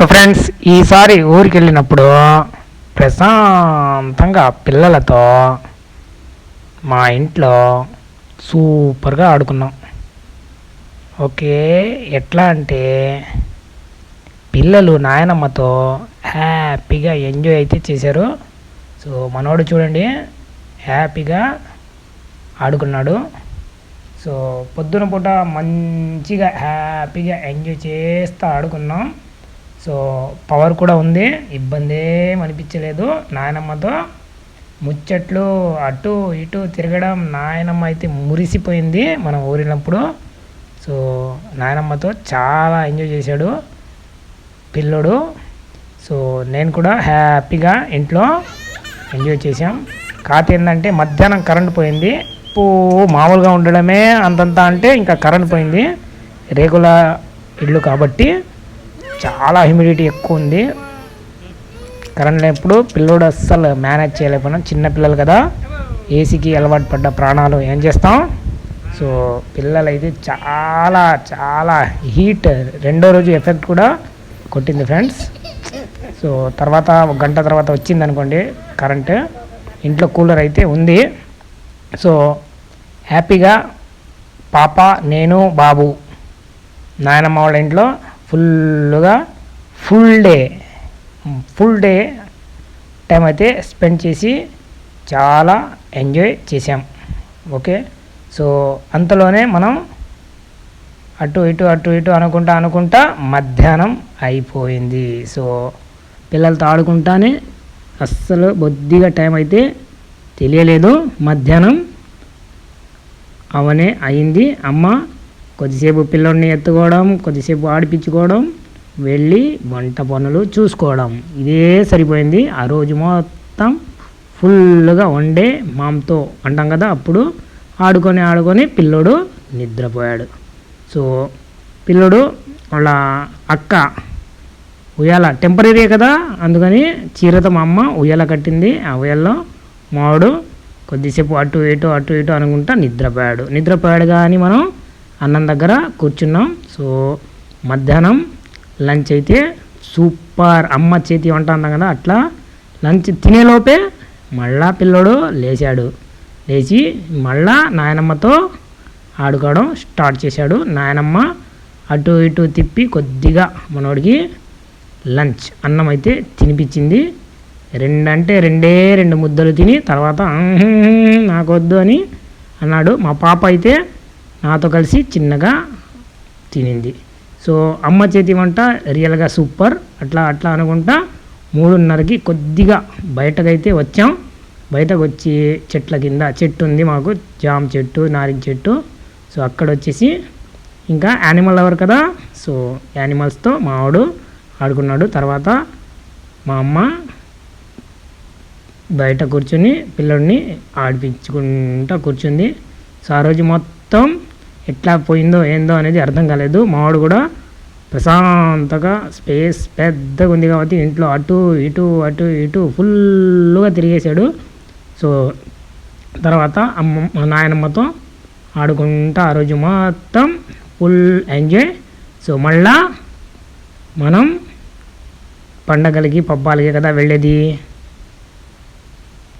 So friends ఈసారి ఊరికి వెళ్ళినప్పుడు ప్రశాంతంగా పిల్లలతో మా ఇంట్లో సూపర్గా ఆడుకున్నాం. ఓకే ఎట్లా అంటే పిల్లలు నాయనమ్మతో హ్యాపీగా ఎంజాయ్ అయితే చేశారు. సో మనోడు చూడండి హ్యాపీగా ఆడుకున్నాడు. సో పొద్దున పూట మంచిగా హ్యాపీగా ఎంజాయ్ చేస్తూ ఆడుకున్నాం. సో పవర్ కూడా ఉంది. ఇబ్బంది ఏం అనిపించలేదు. నాయనమ్మతో ముచ్చట్లు అటు ఇటు తిరగడం నాయనమ్మ అయితే మురిసిపోయింది మనం ఊరినప్పుడు. సో నాయనమ్మతో చాలా ఎంజాయ్ చేశాడు పిల్లోడు. సో నేను కూడా హ్యాపీగా ఇంట్లో ఎంజాయ్ చేసాం కాకపోతే ఏంటంటే మధ్యాహ్నం కరెంట్ పోయింది. పో మామూలుగా ఉండడమే అంతంత అంటే ఇంకా కరెంట్ పోయింది. రేకుల ఇల్లు కాబట్టి. చాలా హ్యూమిడిటీ ఎక్కువ ఉంది. కరెంట్ లేనప్పుడు పిల్లోడు అస్సలు మేనేజ్ చేయలేకపోయినా చిన్నపిల్లలు కదా. ఏసీకి అలవాటు పడ్డ ప్రాణాలు ఏం చేస్తాం? సో పిల్లలు అయితే చాలా చాలా హీట్ రెండో రోజు ఎఫెక్ట్ కూడా కొట్టింది ఫ్రెండ్స్ సో తర్వాత ఒక గంట తర్వాత వచ్చింది అనుకోండి కరెంట్ ఇంట్లో కూలర్ అయితే ఉంది. సో హ్యాపీగా పాప నేను బాబు నాయనమ్మ వాళ్ళ ఇంట్లో ఫుల్గా full day. Full day time అయితే స్పెండ్ చేసి చాలా ఎంజాయ్ చేసాం ఓకే? సో అంతలోనే మనం అటు ఇటు అటు ఇటు అనుకుంటా అనుకుంటా మధ్యాహ్నం అయిపోయింది. సో పిల్లలతో ఆడుకుంటానే అస్సలు బొద్దిగా టైం అయితే తెలియలేదు. మధ్యాహ్నం అవనే అయింది. అమ్మ కొద్దిసేపు పిల్లోడిని ఎత్తుకోవడం కొద్దిసేపు ఆడిపించుకోవడం వెళ్ళి వంట పనులు చూసుకోవడం. ఇదే సరిపోయింది. ఆ రోజు మొత్తం ఫుల్గా వండే మామతో అంటాం కదా అప్పుడు ఆడుకొని ఆడుకొని పిల్లోడు నిద్రపోయాడు. సో పిల్లోడు వాళ్ళ అక్క ఉయ్యాల టెంపరీ కదా అందుకని చీరతో మా అమ్మ ఉయ్యాల కట్టింది. ఆ ఉయ్యాల్లో మావాడు కొద్దిసేపు అటు ఇటు అటు ఇటు అనుకుంటా నిద్రపోయాడు. నిద్రపోయాడు కానీ మనం అన్నం దగ్గర కూర్చున్నాం. సో మధ్యాహ్నం లంచ్ అయితే సూపర్. అమ్మ చేతి వంట అన్నాం కదా అట్లా లంచ్ తినేలోపే మళ్ళా పిల్లోడు లేచాడు. లేచి మళ్ళా నాయనమ్మతో ఆడుకోవడం స్టార్ట్ చేశాడు. నాయనమ్మ అటు ఇటు తిప్పి కొద్దిగా మనోడికి లంచ్ అన్నం అయితే తినిపించింది. రెండంటే రెండే రెండు ముద్దలు తిని తర్వాత నాకొద్దు అని అన్నాడు. మా పాప అయితే నాతో కలిసి చిన్నగా తినింది. సో అమ్మ చేతి వంట రియల్గా సూపర్. అట్లా అట్లా అనుకుంటా మూడున్నరకి కొద్దిగా బయటకైతే వచ్చాం. బయటకు వచ్చి చెట్ల కింద చెట్టు ఉంది మాకు జామ చెట్టు నారింజ చెట్టు. సో అక్కడ వచ్చేసి ఇంకా యానిమల్ లవర్ కదా. సో యానిమల్స్తో మావాడు ఆడుకున్నాడు. తర్వాత మా అమ్మ బయట కూర్చొని పిల్లడిని ఆడిపించుకుంటా కూర్చుంది. సో ఆ రోజు మొత్తం ఎట్లా పోయిందో ఏందో అనేది అర్థం కాలేదు. మావాడు కూడా ప్రశాంతంగా స్పేస్ పెద్దగా ఉంది కాబట్టి ఇంట్లో అటు ఇటు అటు ఇటు ఫుల్గా తిరిగేశాడు. సో తర్వాత అమ్మ మా నాయనమ్మతో ఆడుకుంటా ఆ రోజు మొత్తం ఫుల్ ఎంజాయ్. సో మళ్ళా మనం పండగలకి పబ్బాలకి కదా వెళ్ళేది?